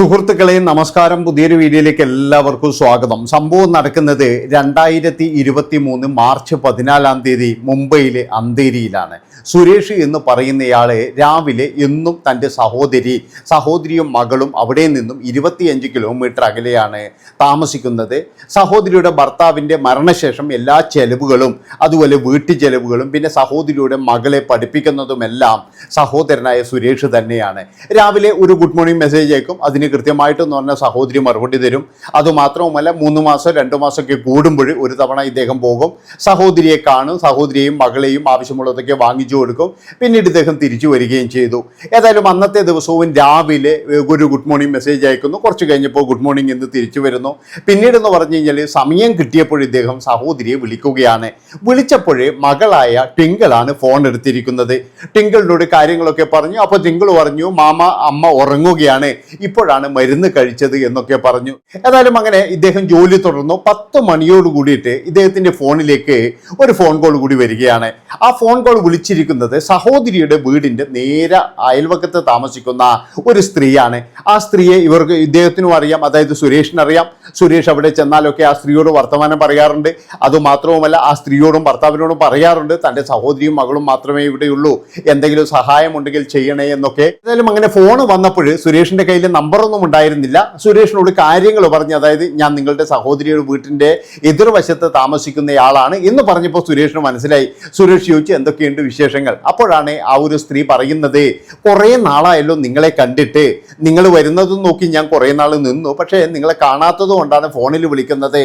സുഹൃത്തുക്കളെ നമസ്കാരം. പുതിയൊരു വീഡിയോയിലേക്ക് എല്ലാവർക്കും സ്വാഗതം. സംഭവം നടക്കുന്നത് രണ്ടായിരത്തി ഇരുപത്തി മൂന്ന് മാർച്ച് പതിനാലാം തീയതി മുംബൈയിലെ അന്തേരിയിലാണ്. സുരേഷ് എന്ന് പറയുന്നയാളെ രാവിലെ എന്നും തന്റെ സഹോദരി സഹോദരിയും മകളും അവിടെ നിന്നും ഇരുപത്തിയഞ്ച് കിലോമീറ്റർ അകലെയാണ് താമസിക്കുന്നത്. സഹോദരിയുടെ ഭർത്താവിന്റെ മരണശേഷം എല്ലാ ചെലവുകളും അതുപോലെ വീട്ടു ചെലവുകളും പിന്നെ സഹോദരിയുടെ മകളെ പഠിപ്പിക്കുന്നതുമെല്ലാം സഹോദരനായ സുരേഷ് തന്നെയാണ്. രാവിലെ ഒരു ഗുഡ് മോർണിംഗ് മെസ്സേജ് അയക്കും. അതിന് കൃത്യമായിട്ടെന്ന് പറഞ്ഞാൽ സഹോദരി മറുപടി തരും. അതുമാത്രവുമല്ല മൂന്ന് മാസം രണ്ട് മാസമൊക്കെ കൂടുമ്പോൾ ഒരു തവണ ഇദ്ദേഹം പോകും. സഹോദരിയെ കാണും സഹോദരിയെയും മകളെയും ആവശ്യമുള്ളതൊക്കെ വാങ്ങിച്ചു കൊടുക്കും. പിന്നീട് ഇദ്ദേഹം തിരിച്ചു വരികയും ചെയ്തു. ഏതായാലും അന്നത്തെ ദിവസവും രാവിലെ ഒരു ഗുഡ് മോർണിംഗ് മെസ്സേജ് അയക്കുന്നു. കുറച്ച് കഴിഞ്ഞപ്പോൾ ഗുഡ് മോർണിംഗ് എന്ന് തിരിച്ചു വരുന്നു. പിന്നീട് എന്ന് പറഞ്ഞു കഴിഞ്ഞാൽ സമയം കിട്ടിയപ്പോൾ ഇദ്ദേഹം സഹോദരിയെ വിളിക്കുകയാണ്. വിളിച്ചപ്പോഴേ മകളായ ടിങ്കിളാണ് ഫോൺ എടുത്തിരിക്കുന്നത്. ടിങ്കിളിനോട് കാര്യങ്ങളൊക്കെ പറഞ്ഞു. അപ്പോൾ ടിങ്കിൾ പറഞ്ഞു മാമ അമ്മ ഉറങ്ങുകയാണ്. ഇപ്പോഴാണ് മരുന്ന് കഴിച്ചത് എന്നൊക്കെ പറഞ്ഞു. ഏതായാലും അങ്ങനെ ഇദ്ദേഹം ജോലി തുടർന്നു. പത്ത് മണിയോട് കൂടിയിട്ട് ഇദ്ദേഹത്തിന്റെ ഫോണിലേക്ക് ഒരു ഫോൺ കോൾ കൂടി വരികയാണ്. ആ ഫോൺ കോൾ വിളിച്ചിരിക്കുന്നത് സഹോദരിയുടെ വീടിന്റെ നേരെ അയൽവക്കത്ത് താമസിക്കുന്ന ഒരു സ്ത്രീയാണ്. ആ സ്ത്രീയെ ഇവർക്ക് ഇദ്ദേഹത്തിനും അറിയാം അതായത് സുരേഷിന് അറിയാം. സുരേഷ് അവിടെ ചെന്നാലൊക്കെ ആ സ്ത്രീയോട് വർത്തമാനം പറയാറുണ്ട്. അതുമാത്രവുമല്ല ആ സ്ത്രീയോടും ഭർത്താവിനോടും പറയാറുണ്ട്. തന്റെ സഹോദരിയും മകളും മാത്രമേ ഇവിടെയുള്ളൂ. എന്തെങ്കിലും സഹായമുണ്ടെങ്കിൽ ചെയ്യണേ എന്നൊക്കെ. ഏതായാലും അങ്ങനെ ഫോൺ വന്നപ്പോൾ സുരേഷിന്റെ കയ്യിൽ നമ്പറൊന്നും ഉണ്ടായിരുന്നില്ല. സുരേഷിനോട് കാര്യങ്ങൾ പറഞ്ഞു അതായത് ഞാൻ നിങ്ങളുടെ സഹോദരിയുടെ വീട്ടിന്റെ എതിർവശത്ത് താമസിക്കുന്നയാളാണ് എന്ന് പറഞ്ഞപ്പോൾ സുരേഷിന് മനസ്സിലായി. സുരേഷ് ചോദിച്ചു എന്തൊക്കെയുണ്ട് വിശേഷങ്ങൾ. അപ്പോഴാണ് ആ ഒരു സ്ത്രീ പറയുന്നത് കുറേ നാളായല്ലോ നിങ്ങളെ കണ്ടിട്ട്. നിങ്ങൾ വരുന്നതും നോക്കി ഞാൻ കുറേ നാൾ നിന്നു. പക്ഷേ നിങ്ങളെ കാണാത്തത് കൊണ്ടാണ് ഫോണിൽ വിളിക്കുന്നത്.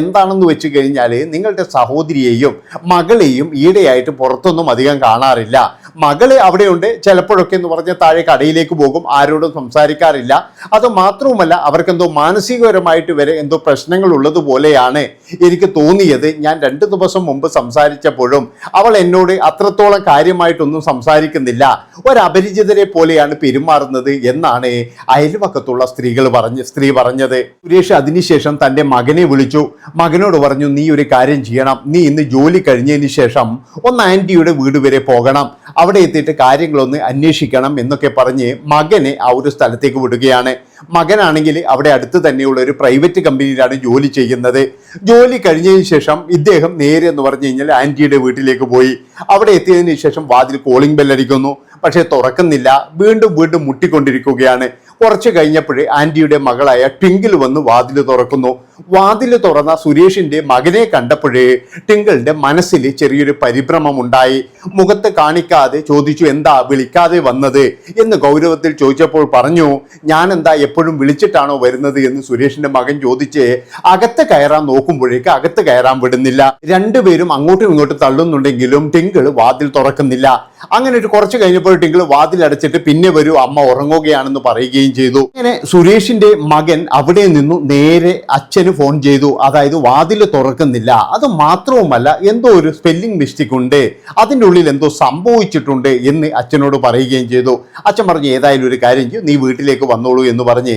എന്താണെന്ന് വെച്ച് കഴിഞ്ഞാൽ നിങ്ങളുടെ സഹോദരിയെയും മകളെയും ഈടെയായിട്ട് പുറത്തൊന്നും അധികം കാണാറില്ല. മകൾ അവിടെയുണ്ട്. ചിലപ്പോഴൊക്കെ എന്ന് പറഞ്ഞ താഴെ കടയിലേക്ക് പോകും. ആരോടും സംസാരിക്കാറില്ല. അത് മാത്രവുമല്ല അവർക്കെന്തോ മാനസികപരമായിട്ട് വരെ എന്തോ പ്രശ്നങ്ങൾ ഉള്ളതുപോലെയാണ് എനിക്ക് തോന്നിയത്. ഞാൻ രണ്ട് ദിവസം മുമ്പ് സംസാരിച്ചപ്പോഴും അവൾ എന്നോട് അത്രത്തോളം കാര്യമായിട്ടൊന്നും സംസാരിക്കുന്നില്ല. ഒരപരിചിതരെ പോലെയാണ് പെരുമാറുന്നത് എന്നാണ് അയൽവക്കത്തുള്ള സ്ത്രീകൾ പറഞ്ഞ് സ്ത്രീ പറഞ്ഞത്. സുരേഷ് അതിനുശേഷം തന്റെ മകനെ വിളിച്ചു. മകനോട് പറഞ്ഞു നീ ഒരു കാര്യം ചെയ്യണം. നീ ഇന്ന് ജോലി കഴിഞ്ഞതിന് ശേഷം ഒന്ന് ആന്റിയുടെ വീട് വരെ പോകണം. അവിടെ എത്തിയിട്ട് കാര്യങ്ങളൊന്ന് അന്വേഷിക്കണം എന്നൊക്കെ പറഞ്ഞ് മകനെ ആ ഒരു സ്ഥലത്തേക്ക് വിടുകയാണ്. മകനാണെങ്കിൽ അവിടെ അടുത്ത് തന്നെയുള്ള ഒരു പ്രൈവറ്റ് കമ്പനിയിലാണ് ജോലി ചെയ്യുന്നത്. ജോലി കഴിഞ്ഞതിന് ശേഷം ഇദ്ദേഹം നേരെ എന്ന് പറഞ്ഞു കഴിഞ്ഞാൽ ആന്റിയുടെ വീട്ടിലേക്ക് പോയി. അവിടെ എത്തിയതിന് ശേഷം വാതിൽ കോളിംഗ് ബെല്ലടിക്കുന്നു പക്ഷേ തുറക്കുന്നില്ല. വീണ്ടും വീണ്ടും മുട്ടിക്കൊണ്ടിരിക്കുകയാണ്. കുറച്ച് കഴിഞ്ഞപ്പോഴേ ആന്റിയുടെ മകളായ ടിങ്കിൾ വന്ന് വാതിൽ തുറക്കുന്നു. വാതിൽ തുറന്ന സുരേഷിന്റെ മകനെ കണ്ടപ്പോഴേ ടിങ്കിളിന്റെ മനസ്സിൽ ചെറിയൊരു പരിഭ്രമം ഉണ്ടായി മുഖത്ത് കാണിക്കാതെ ചോദിച്ചു എന്താ വിളിക്കാതെ വന്നത്? എന്ന് ഗൗരവത്തിൽ ചോദിച്ചപ്പോൾ പറഞ്ഞു ഞാൻ എന്താ എപ്പോഴും വിളിച്ചിട്ടാണോ വരുന്നത്? എന്ന് സുരേഷിന്റെ മകൻ ചോദിച്ച് അകത്ത് കയറാൻ നോക്കുമ്പോഴേക്ക് അകത്ത് കയറാൻ വിടുന്നില്ല. രണ്ടുപേരും അങ്ങോട്ടും ഇങ്ങോട്ടും തള്ളുന്നുണ്ടെങ്കിലും ടിങ്കിൾ വാതിൽ തുറക്കുന്നില്ല. അങ്ങനെ ഒരു കുറച്ച് കഴിഞ്ഞപ്പോൾ ടിങ്കിൾ വാതിൽ അടച്ചിട്ട് പിന്നെ വരൂ അമ്മ ഉറങ്ങുകയാണെന്ന് പറയുകയും ചെയ്തു. അങ്ങനെ സുരേഷിന്റെ മകൻ അവിടെ നിന്നു നേരെ അച്ഛന് ഫോൺ ചെയ്തു. അതായത് വാതിൽ തുറക്കുന്നില്ല. അത് മാത്രവുമല്ല എന്തോ ഒരു സ്പെല്ലിംഗ് മിസ്റ്റേക്ക് ഉണ്ട്. അതിന്റെ ഉള്ളിൽ എന്തോ സംഭവിച്ചിട്ടുണ്ട് എന്ന് അച്ഛനോട് പറയുകയും ചെയ്തു. അച്ഛൻ പറഞ്ഞു ഏതായാലും ഒരു കാര്യം ചെയ്യും. നീ വീട്ടിലേക്ക് വന്നോളൂ എന്ന് പറഞ്ഞ്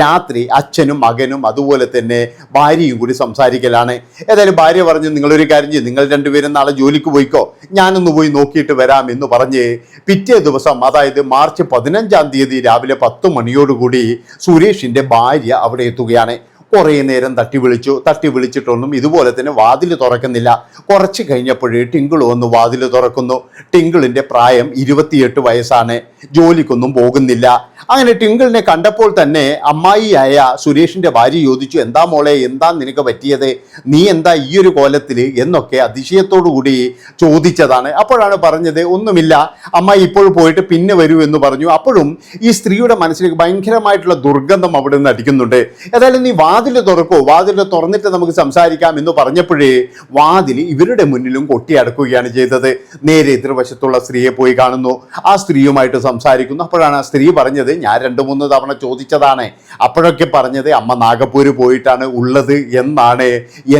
രാത്രി അച്ഛനും മകനും അതുപോലെ തന്നെ ഭാര്യയും കൂടി സംസാരിക്കലാണ്. ഏതായാലും ഭാര്യ പറഞ്ഞു നിങ്ങളൊരു കാര്യം ചെയ്യും. നിങ്ങൾ രണ്ടുപേരും നാളെ ജോലിക്ക് പോയിക്കോ. ഞാനൊന്ന് പോയി നോക്കിയിട്ട് വരാം എന്ന് പറഞ്ഞ് പിറ്റേ ദിവസം അതായത് മാർച്ച് പതിനഞ്ചാം തീയതി രാവിലെ പത്ത് മണിയോടുകൂടി സുരേഷിന്റെ ഭാര്യ അവിടെ എത്തുകയാണ്. കുറേ നേരം തട്ടി വിളിച്ചു തട്ടി വിളിച്ചിട്ടൊന്നും ഇതുപോലെ തന്നെ വാതിൽ തുറക്കുന്നില്ല. കുറച്ച് കഴിഞ്ഞപ്പോഴേ ടിങ്കിൾ വന്ന് വാതിൽ തുറക്കുന്നു. ടിങ്കിളിന്റെ പ്രായം ഇരുപത്തിയെട്ട് വയസ്സാണ്. ജോലിക്കൊന്നും പോകുന്നില്ല. അങ്ങനെ ടിങ്കിളിനെ കണ്ടപ്പോൾ തന്നെ അമ്മായിയായ സുരേഷിന്റെ ഭാര്യ ചോദിച്ചു എന്താ മോളെ എന്താ നിനക്ക് പറ്റിയത്? നീ എന്താ ഈ ഒരു കോലത്തിൽ എന്നൊക്കെ അതിശയത്തോടു കൂടി ചോദിച്ചതാണ്. അപ്പോഴാണ് പറഞ്ഞത് ഒന്നുമില്ല. അമ്മായി ഇപ്പോൾ പോയിട്ട് പിന്നെ വരൂ എന്ന് പറഞ്ഞു. അപ്പോഴും ഈ സ്ത്രീയുടെ മനസ്സിലേക്ക് ഭയങ്കരമായിട്ടുള്ള ദുർഗന്ധം അവിടെ നിന്ന് അടിക്കുന്നുണ്ട്. ഏതായാലും നീ വാതിൽ തുറക്കോ വാതിൽ തുറന്നിട്ട് നമുക്ക് സംസാരിക്കാം എന്ന് പറഞ്ഞപ്പോഴേ വാതിൽ ഇവരുടെ മുന്നിലും കൊട്ടിയടക്കുകയാണ് ചെയ്തത്. നേരെ എതിർവശത്തുള്ള സ്ത്രീയെ പോയി കാണുന്നു. ആ സ്ത്രീയുമായിട്ട് സംസാരിക്കുന്നു. അപ്പോഴാണ് ആ സ്ത്രീ പറഞ്ഞത് ഞാൻ രണ്ട് മൂന്ന് തവണ ചോദിച്ചതാണ്. അപ്പോഴൊക്കെ പറഞ്ഞത് അമ്മ നാഗപ്പൂര് പോയിട്ടാണ് ഉള്ളത് എന്നാണ്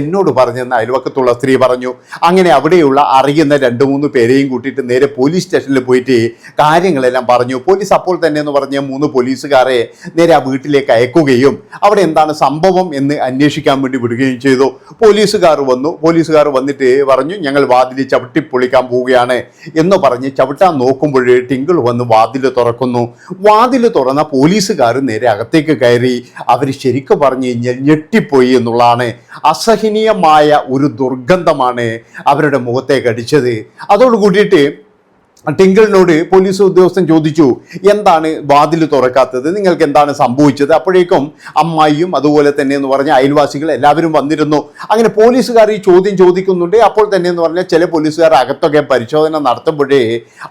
എന്നോട് പറഞ്ഞെന്ന് അയൽവക്കത്തുള്ള സ്ത്രീ പറഞ്ഞു. അങ്ങനെ അവിടെയുള്ള അറിയുന്ന രണ്ട് മൂന്ന് പേരെയും കൂട്ടിയിട്ട് നേരെ പോലീസ് സ്റ്റേഷനിൽ പോയിട്ട് കാര്യങ്ങളെല്ലാം പറഞ്ഞു. പോലീസ് അപ്പോൾ തന്നെ എന്ന് പറഞ്ഞ മൂന്ന് പോലീസുകാരെ നേരെ ആ വീട്ടിലേക്ക് അയക്കുകയും അവിടെ എന്താണ് സംഭവം സംഭവം എന്ന് അന്വേഷിക്കാൻ വേണ്ടി വിടുകയും ചെയ്തു. പോലീസുകാർ വന്നു. പോലീസുകാർ വന്നിട്ട് പറഞ്ഞു ഞങ്ങൾ വാതിൽ ചവിട്ടി പൊളിക്കാൻ പോവുകയാണ് എന്ന് പറഞ്ഞ് ചവിട്ടാൻ നോക്കുമ്പോഴേ ടിങ്കിൾ വന്ന് വാതിൽ തുറക്കുന്നു. വാതിൽ തുറന്ന പോലീസുകാർ നേരെ അകത്തേക്ക് കയറി. അവർ ശരിക്കും പറഞ്ഞു കഴിഞ്ഞാൽ ഞെട്ടിപ്പോയി എന്നുള്ളതാണ്. അസഹനീയമായ ഒരു ദുർഗന്ധമാണ് അവരുടെ മുഖത്തേക്ക് അടിച്ചത്. അതോട് കൂടിയിട്ട് ടിങ്കിളിനോട് പോലീസ് ഉദ്യോഗസ്ഥൻ ചോദിച്ചു എന്താണ് വാതിൽ തുറക്കാത്തത്? നിങ്ങൾക്ക് എന്താണ് സംഭവിച്ചത്? അപ്പോഴേക്കും അമ്മായിയും അതുപോലെ തന്നെ എന്ന് പറഞ്ഞ അയൽവാസികൾ എല്ലാവരും വന്നിരുന്നു. അങ്ങനെ പോലീസുകാർ ഈ ചോദ്യം ചോദിക്കുന്നുണ്ട്. അപ്പോൾ തന്നെ എന്ന് പറഞ്ഞാൽ ചില പോലീസുകാർ അകത്തൊക്കെ പരിശോധന നടത്തുമ്പോഴേ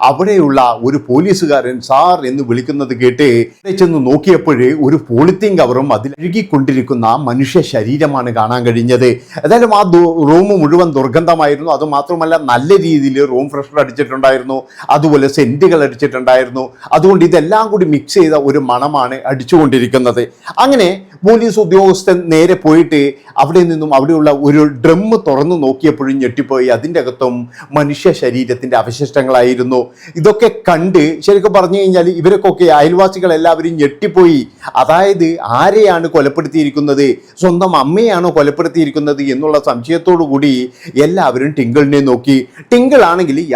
അവിടെയുള്ള ഒരു പോലീസുകാരൻ സാർ എന്ന് വിളിക്കുന്നത് കേട്ട് ചെന്ന് നോക്കിയപ്പോഴേ ഒരു പോളിത്തീൻ കവറും അതിൽ അഴുകിക്കൊണ്ടിരിക്കുന്ന മനുഷ്യ ശരീരമാണ് കാണാൻ കഴിഞ്ഞത്. ഏതായാലും ആ റൂം മുഴുവൻ ദുർഗന്ധമായിരുന്നു. അതുമാത്രമല്ല നല്ല രീതിയിൽ റൂം ഫ്രഷർ അടിച്ചിട്ടുണ്ടായിരുന്നു. അതുപോലെ സെന്റുകൾ അടിച്ചിട്ടുണ്ടായിരുന്നു. അതുകൊണ്ട് ഇതെല്ലാം കൂടി മിക്സ് ചെയ്ത ഒരു മണമാണ് അടിച്ചുകൊണ്ടിരിക്കുന്നത്. അങ്ങനെ പോലീസ് ഉദ്യോഗസ്ഥൻ നേരെ പോയിട്ട് അവിടെ നിന്നും അവിടെയുള്ള ഒരു ഡ്രം തുറന്നു നോക്കിയപ്പോഴും ഞെട്ടിപ്പോയി. അതിന്റെ അകത്തും മനുഷ്യ ശരീരത്തിന്റെ അവശിഷ്ടങ്ങളായിരുന്നു. ഇതൊക്കെ കണ്ട് ശരിക്കും പറഞ്ഞു കഴിഞ്ഞാൽ ഇവരൊക്കെ അയൽവാസികൾ എല്ലാവരും ഞെട്ടിപ്പോയി. അതായത് ആരെയാണ് കൊലപ്പെടുത്തിയിരിക്കുന്നത്? സ്വന്തം അമ്മയാണോ കൊലപ്പെടുത്തിയിരിക്കുന്നത് എന്നുള്ള സംശയത്തോടു കൂടി എല്ലാവരും ടിങ്കിളിനെ നോക്കി. ടിങ്കിൾ ആണെങ്കിൽ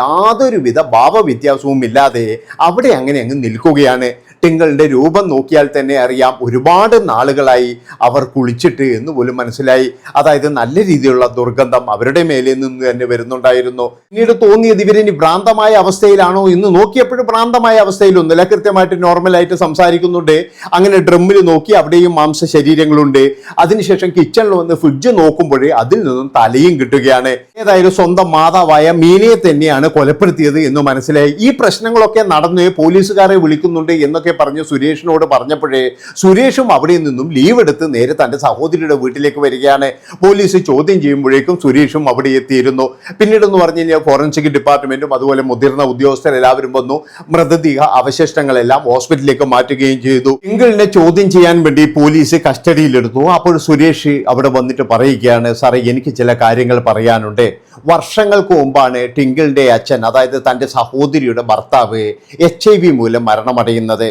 ഭാവവ്യത്യാസവും ഇല്ലാതെ അവിടെ അങ്ങനെ അങ്ങ് നിൽക്കുകയാണ്. ടിങ്കിളിന്റെ രൂപം നോക്കിയാൽ തന്നെ അറിയാം. ഒരുപാട് നാളുകളായി അവർ കുളിച്ചിട്ട് എന്ന് പോലും മനസ്സിലായി. അതായത് നല്ല രീതിയിലുള്ള ദുർഗന്ധം അവരുടെ മേലിൽ നിന്ന് തന്നെ വരുന്നുണ്ടായിരുന്നു. പിന്നീട് തോന്നിയത് ഇവരിനി ഭ്രാന്തമായ അവസ്ഥയിലാണോ എന്ന് നോക്കിയപ്പോഴും ഭ്രാന്തമായ അവസ്ഥയിലൊന്നുമില്ല കൃത്യമായിട്ട് നോർമലായിട്ട് സംസാരിക്കുന്നുണ്ട്. അങ്ങനെ ഡ്രമ്മിൽ നോക്കി അവിടെയും മാംസ ശരീരങ്ങളുണ്ട്. അതിനുശേഷം കിച്ചണിൽ വന്ന് ഫ്രിഡ്ജ് നോക്കുമ്പോഴേ അതിൽ നിന്നും തലയും കിട്ടുകയാണ്. ഏതായാലും സ്വന്തം മാതാവായ മീനയെ തന്നെയാണ് കൊലപ്പെടുത്തിയത് എന്ന് മനസ്സിലായി. ഈ പ്രശ്നങ്ങളൊക്കെ നടന്ന് പോലീസുകാരെ വിളിക്കുന്നുണ്ട് എന്നൊക്കെ പറഞ്ഞ് സുരേഷിനോട് പറഞ്ഞപ്പോഴേ സുരേഷും അവിടെ നിന്നും ലീവ് എടുത്ത് നേരെ തന്റെ സഹോദരിയുടെ വീട്ടിലേക്ക് വരികയാണ്. പോലീസ് ചോദ്യം ചെയ്യുമ്പോഴേക്കും സുരേഷും അവിടെ എത്തിയിരുന്നു. പിന്നീട് എന്ന് പറഞ്ഞു കഴിഞ്ഞാൽ ഫോറൻസിക് ഡിപ്പാർട്ട്മെന്റും അതുപോലെ മുതിർന്ന ഉദ്യോഗസ്ഥർ എല്ലാവരും വന്നു. മൃതദേഹ അവശിഷ്ടങ്ങളെല്ലാം ഹോസ്പിറ്റലിലേക്ക് മാറ്റുകയും ചെയ്തു. തിങ്കളിനെ ചോദ്യം ചെയ്യാൻ വേണ്ടി പോലീസ് കസ്റ്റഡിയിലെടുത്തു. അപ്പോൾ സുരേഷ് അവിടെ വന്നിട്ട് പറയുകയാണ് സാറേ എനിക്ക് ചില കാര്യങ്ങൾ പറയാനുണ്ട്. വർഷങ്ങൾക്ക് മുമ്പാണ് ടിങ്കിളിന്റെ അച്ഛൻ അതായത് തന്റെ സഹോദരിയുടെ ഭർത്താവ് എച്ച് ഐ വി മൂലം മരണമടയുന്നത്.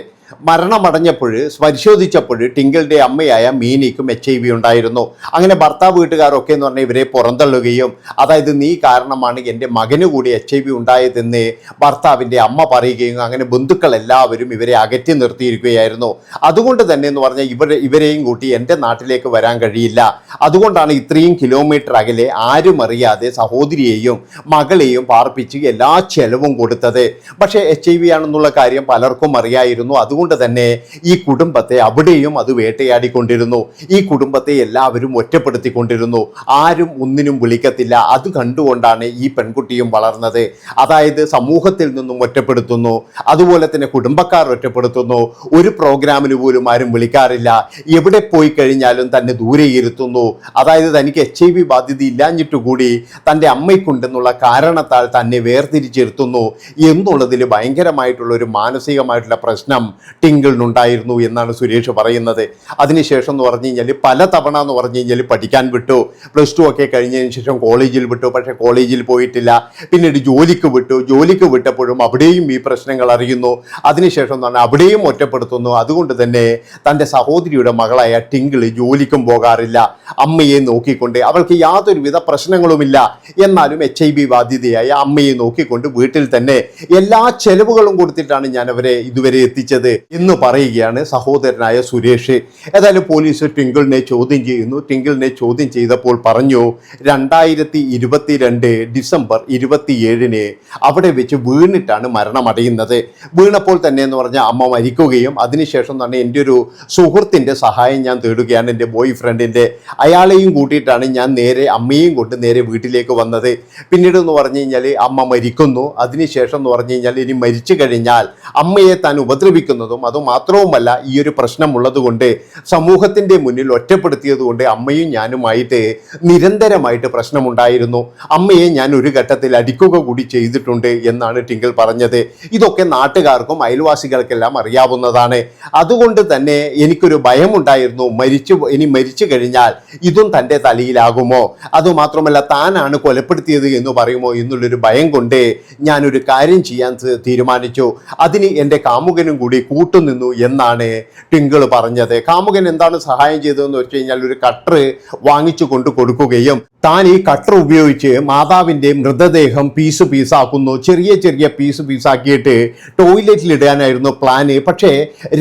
മരണമടഞ്ഞപ്പോൾ പരിശോധിച്ചപ്പോൾ ടിങ്കിളുടെ അമ്മയായ മീനിക്കും എച്ച് ഐ വി ഉണ്ടായിരുന്നു. അങ്ങനെ ഭർത്താവ് വീട്ടുകാരൊക്കെ എന്ന് പറഞ്ഞാൽ ഇവരെ പുറന്തള്ളുകയും അതായത് നീ കാരണമാണ് എന്റെ മകന് കൂടി എച്ച് ഐ വി ഉണ്ടായതെന്ന് ഭർത്താവിന്റെ അമ്മ പറയുകയും അങ്ങനെ ബന്ധുക്കൾ എല്ലാവരും ഇവരെ അകറ്റി നിർത്തിയിരിക്കുകയായിരുന്നു. അതുകൊണ്ട് തന്നെ എന്ന് പറഞ്ഞാൽ ഇവരെ ഇവരെയും കൂട്ടി എന്റെ നാട്ടിലേക്ക് വരാൻ കഴിയില്ല. അതുകൊണ്ടാണ് ഇത്രയും കിലോമീറ്റർ അകലെ ആരും അറിയാതെ സഹോദരിയെയും മകളെയും പാർപ്പിച്ച് എല്ലാ ചെലവും കൊടുത്തത്. പക്ഷേ എച്ച് ഐ വി ആണെന്നുള്ള കാര്യം പലർക്കും അറിയായിരുന്നു. അതുകൊണ്ട് തന്നെ ഈ കുടുംബത്തെ അവിടെയും അത് വേട്ടയാടിക്കൊണ്ടിരുന്നു. ഈ കുടുംബത്തെ എല്ലാവരും ഒറ്റപ്പെടുത്തിക്കൊണ്ടിരുന്നു. ആരും ഒന്നിനും വിളിക്കത്തില്ല. അത് കണ്ടുകൊണ്ടാണ് ഈ പെൺകുട്ടിയും വളർന്നത്. അതായത് സമൂഹത്തിൽ നിന്നും ഒറ്റപ്പെടുത്തുന്നു. അതുപോലെ തന്നെ കുടുംബക്കാർ ഒറ്റപ്പെടുത്തുന്നു. ഒരു പ്രോഗ്രാമിന് പോലും ആരും വിളിക്കാറില്ല. എവിടെ പോയി കഴിഞ്ഞാലും തന്നെ ദൂരെ ഇരുത്തുന്നു. അതായത് തനിക്ക് എച്ച് ഐ വി ബാധ്യത ഇല്ലാഞ്ഞിട്ടുകൂടി തന്റെ അമ്മയ്ക്കുണ്ടെന്നുള്ള കാരണത്താൽ തന്നെ വേർതിരിച്ചിരുത്തുന്നു എന്നുള്ളതിൽ ഭയങ്കരമായിട്ടുള്ള ഒരു മാനസികമായിട്ടുള്ള പ്രശ്നം ടിങ്കിളിനുണ്ടായിരുന്നു എന്നാണ് സുരേഷ് പറയുന്നത്. അതിനുശേഷം എന്ന് പറഞ്ഞു കഴിഞ്ഞാൽ പല തവണ എന്ന് പറഞ്ഞു കഴിഞ്ഞാൽ പഠിക്കാൻ വിട്ടു. പ്ലസ് ടു ഒക്കെ കഴിഞ്ഞതിന് ശേഷം കോളേജിൽ വിട്ടു. പക്ഷേ കോളേജിൽ പോയിട്ടില്ല. പിന്നീട് ജോലിക്ക് വിട്ടു. ജോലിക്ക് വിട്ടപ്പോഴും അവിടെയും ഈ പ്രശ്നങ്ങൾ അറിയുന്നു. അതിനുശേഷം എന്ന് പറഞ്ഞാൽ അവിടെയും ഒറ്റപ്പെടുത്തുന്നു. അതുകൊണ്ട് തന്നെ തന്റെ സഹോദരിയുടെ മകളായ ടിങ്കിൾ ജോലിക്കും പോകാറില്ല. അമ്മയെ നോക്കിക്കൊണ്ട് അവൾക്ക് യാതൊരുവിധ പ്രശ്നങ്ങളുമില്ല. എന്നാലും എച്ച് ഐ ബി ബാധിതയായ അമ്മയെ നോക്കിക്കൊണ്ട് വീട്ടിൽ തന്നെ എല്ലാ ചെലവുകളും കൊടുത്തിട്ടാണ് ഞാൻ അവരെ ഇതുവരെ എത്തിച്ചത്. എന്ന് പറയുകയാണ് സഹോദരനായ സുരേഷ്. ഏതായാലും പോലീസ് ട്വിങ്കിളിനെ ചോദ്യം ചെയ്യുന്നു. ട്വിങ്കിളിനെ ചോദ്യം ചെയ്തപ്പോൾ പറഞ്ഞു രണ്ടായിരത്തി ഇരുപത്തിരണ്ട് ഡിസംബർ ഇരുപത്തിയേഴിന് അവിടെ വെച്ച് വീണിട്ടാണ് മരണമടയുന്നത്. വീണപ്പോൾ തന്നെ എന്ന് പറഞ്ഞാൽ അമ്മ മരിക്കുകയും അതിനുശേഷം തന്നെ എന്റെ ഒരു സുഹൃത്തിന്റെ സഹായം ഞാൻ തേടുകയാണ്. എന്റെ ബോയ് ഫ്രണ്ടിന്റെ അയാളെയും കൂട്ടിയിട്ടാണ് ഞാൻ നേരെ അമ്മയും കൊണ്ട് നേരെ വീട്ടിലേക്ക് വന്നത്. പിന്നീട് എന്ന് പറഞ്ഞു കഴിഞ്ഞാൽ അമ്മ മരിക്കുന്നു. അതിനുശേഷം എന്ന് പറഞ്ഞു കഴിഞ്ഞാൽ ഇനി മരിച്ചു കഴിഞ്ഞാൽ അമ്മയെ താൻ ഉപദ്രവിക്കുന്നതും അതുമാത്രവുമല്ല ഈ ഒരു പ്രശ്നമുള്ളത് കൊണ്ട് സമൂഹത്തിന്റെ മുന്നിൽ ഒറ്റപ്പെടുത്തിയത് കൊണ്ട് അമ്മയും ഞാനുമായിട്ട് നിരന്തരമായിട്ട് പ്രശ്നമുണ്ടായിരുന്നു. അമ്മയെ ഞാൻ ഒരു ഘട്ടത്തിൽ അടിക്കുക കൂടി ചെയ്തിട്ടുണ്ട് എന്നാണ് ടിങ്കിൾ പറഞ്ഞത്. ഇതൊക്കെ നാട്ടുകാർക്കും അയൽവാസികൾക്കെല്ലാം അറിയാവുന്നതാണ്. അതുകൊണ്ട് തന്നെ എനിക്കൊരു ഭയമുണ്ടായിരുന്നു. മരിച്ചു ഇനി മരിച്ചു കഴിഞ്ഞാൽ ഇതും തന്റെ തലയിലാകുമോ? അതുമാത്രമല്ല താനാണ് കൊലപ്പെടുത്തിയത് എന്ന് പറയുമോ എന്നുള്ളൊരു ഭയം കൊണ്ട് ഞാനൊരു കാര്യം ചെയ്യാൻ തീരുമാനിച്ചു. അതിന് എന്റെ കാമുകനും കൂടി കൂട്ടുനിന്നു എന്നാണ് ടിങ്കിൾ പറഞ്ഞത്. കാമുകൻ എന്താണ് സഹായം ചെയ്തതെന്ന് വെച്ച് കഴിഞ്ഞാൽ ഒരു കട്ടർ വാങ്ങിച്ചു കൊണ്ട് കൊടുക്കുകയും താൻ ഈ കട്ടർ ഉപയോഗിച്ച് മാതാവിന്റെ മൃതദേഹം പീസ് പീസാക്കുന്നു ചെറിയ ചെറിയ പീസ് പീസാക്കിയിട്ട് ടോയ്ലറ്റിൽ ഇടാനായിരുന്നു പ്ലാന് പക്ഷേ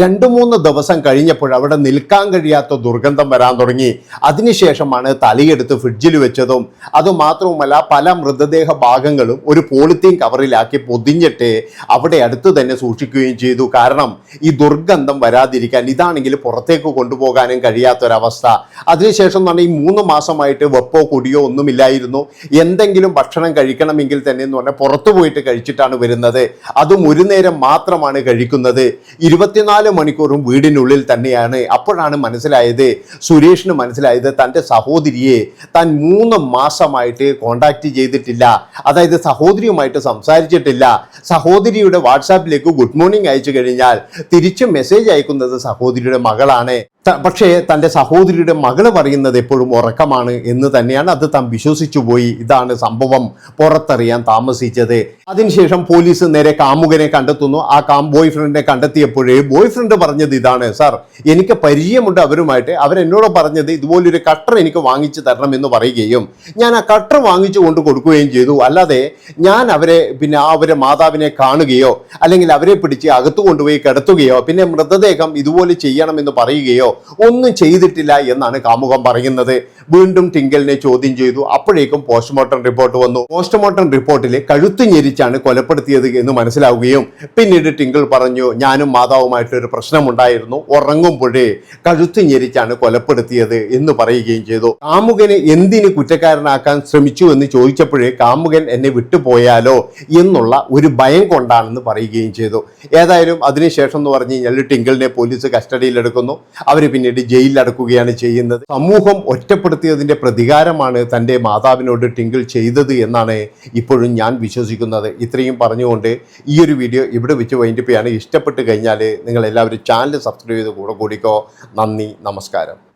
രണ്ട് മൂന്ന് ദിവസം കഴിഞ്ഞപ്പോൾ അവിടെ നിൽക്കാൻ കഴിയാത്ത ദുർഗന്ധം വരാൻ തുടങ്ങി. അതിനുശേഷമാണ് തലയെടുത്ത് ഫ്രിഡ്ജിൽ വെച്ചതും അതുമാത്രവുമല്ല പല മൃതദേഹ ഭാഗങ്ങളും ഒരു പോളിത്തീൻ കവറിലാക്കി പൊതിഞ്ഞിട്ട് അവിടെ അടുത്ത് തന്നെ സൂക്ഷിക്കുകയും ചെയ്തു. കാരണം ഈ ദുർഗന്ധം വരാതിരിക്കാൻ ഇതാണെങ്കിൽ പുറത്തേക്ക് കൊണ്ടുപോകാനും കഴിയാത്തൊരവസ്ഥ. അതിനുശേഷം എന്ന് പറഞ്ഞാൽ ഈ മൂന്ന് മാസമായിട്ട് വെപ്പോ കുടിയോ ഒന്നുമില്ലായിരുന്നു. എന്തെങ്കിലും ഭക്ഷണം കഴിക്കണമെങ്കിൽ തന്നെ എന്ന് പറഞ്ഞാൽ പുറത്തു പോയിട്ട് കഴിച്ചിട്ടാണ് വരുന്നത്. അതും ഒരു നേരം മാത്രമാണ് കഴിക്കുന്നത്. ഇരുപത്തിനാല് മണിക്കൂറും വീടിനുള്ളിൽ തന്നെയാണ്. അപ്പോഴാണ് മനസ്സിലായത് സുരേഷിന് മനസ്സിലായത് തന്റെ സഹോദരിയെ താൻ മൂന്ന് മാസമായിട്ട് കോണ്ടാക്ട് ചെയ്തിട്ടില്ല. അതായത് സഹോദരിയുമായിട്ട് സംസാരിച്ചിട്ടില്ല. സഹോദരിയുടെ വാട്സാപ്പിലേക്ക് ഗുഡ് മോർണിംഗ് അയച്ചു കഴിഞ്ഞാൽ തിരിച്ച് മെസ്സേജ് അയക്കുന്നത് സഹോദരിയുടെ മകളാണ്. പക്ഷേ തന്റെ സഹോദരിയുടെ മകൾ പറയുന്നത് എപ്പോഴും ഉറക്കമാണ് എന്ന് തന്നെയാണ്. അത് താൻ വിശ്വസിച്ചു പോയി. ഇതാണ് സംഭവം പുറത്തറിയാൻ താമസിച്ചത്. അതിനുശേഷം പോലീസ് നേരെ കാമുകനെ കണ്ടെത്തുന്നു. ആ കാം ബോയ് ഫ്രണ്ടിനെ കണ്ടെത്തിയപ്പോഴേ ബോയ് ഫ്രണ്ട് പറഞ്ഞത് ഇതാണ് സാർ എനിക്ക് പരിചയമുണ്ട് അവരുമായിട്ട്. അവരെന്നോട് പറഞ്ഞത് ഇതുപോലൊരു കട്ടർ എനിക്ക് വാങ്ങിച്ചു തരണം എന്ന് പറയുകയും ഞാൻ ആ കട്ടർ വാങ്ങിച്ചു കൊണ്ട് കൊടുക്കുകയും ചെയ്തു. അല്ലാതെ ഞാൻ അവരെ പിന്നെ അവരെ മാതാവിനെ കാണുകയോ അല്ലെങ്കിൽ അവരെ പിടിച്ച് അകത്തു കൊണ്ടുപോയി കിടത്തുകയോ പിന്നെ മൃതദേഹം ഇതുപോലെ ചെയ്യണമെന്ന് പറയുകയോ ഒന്നും ചെയ്തിട്ടില്ല എന്നാണ് കാമുകം പറയുന്നത്. വീണ്ടും ടിങ്കലിനെ ചോദ്യം ചെയ്തു. അപ്പോഴേക്കും പോസ്റ്റ്മോർട്ടം റിപ്പോർട്ട് വന്നു. പോസ്റ്റ്മോർട്ടം റിപ്പോർട്ടിൽ കഴുത്ത് ഞെരിച്ചാണ് കൊലപ്പെടുത്തിയത് എന്ന് മനസ്സിലാവുകയും പിന്നീട് ടിങ്കിൾ പറഞ്ഞു ഞാനും മാതാവുമായിട്ടൊരു പ്രശ്നമുണ്ടായിരുന്നു. ഉറങ്ങുമ്പോഴേ കഴുത്ത് ഞെരിച്ചാണ് കൊലപ്പെടുത്തിയത് എന്ന് പറയുകയും ചെയ്തു. കാമുകനെ എന്തിന് കുറ്റക്കാരനാക്കാൻ ശ്രമിച്ചു എന്ന് ചോദിച്ചപ്പോഴേ കാമുകൻ എന്നെ വിട്ടുപോയാലോ എന്നുള്ള ഒരു ഭയം കൊണ്ടാണെന്ന് പറയുകയും ചെയ്തു. ഏതായാലും അതിനുശേഷം എന്ന് പറഞ്ഞു കഴിഞ്ഞാൽ ടിങ്കിളിനെ പോലീസ് കസ്റ്റഡിയിലെടുക്കുന്നു. അവർ പിന്നീട് ജയിലിൽ ജയിലിലടക്കുകയാണ് ചെയ്യുന്നത്. സമൂഹം ഒറ്റപ്പെടുത്തിയതിന്റെ പ്രതികാരമാണ് തന്റെ മാതാവിനോട് ടിങ്കിൾ ചെയ്തത് എന്നാണ് ഇപ്പോഴും ഞാൻ വിശ്വസിക്കുന്നത്. ഇത്രയും പറഞ്ഞുകൊണ്ട് ഈ ഒരു വീഡിയോ ഇവിടെ വെച്ച് വൈൻഡിപ്പിയാണ് ഇഷ്ടപ്പെട്ട് കഴിഞ്ഞാൽ നിങ്ങൾ എല്ലാവരും ചാനൽ സബ്സ്ക്രൈബ് ചെയ്ത് കൂടെ കൂടിക്കോ. നന്ദി നമസ്കാരം.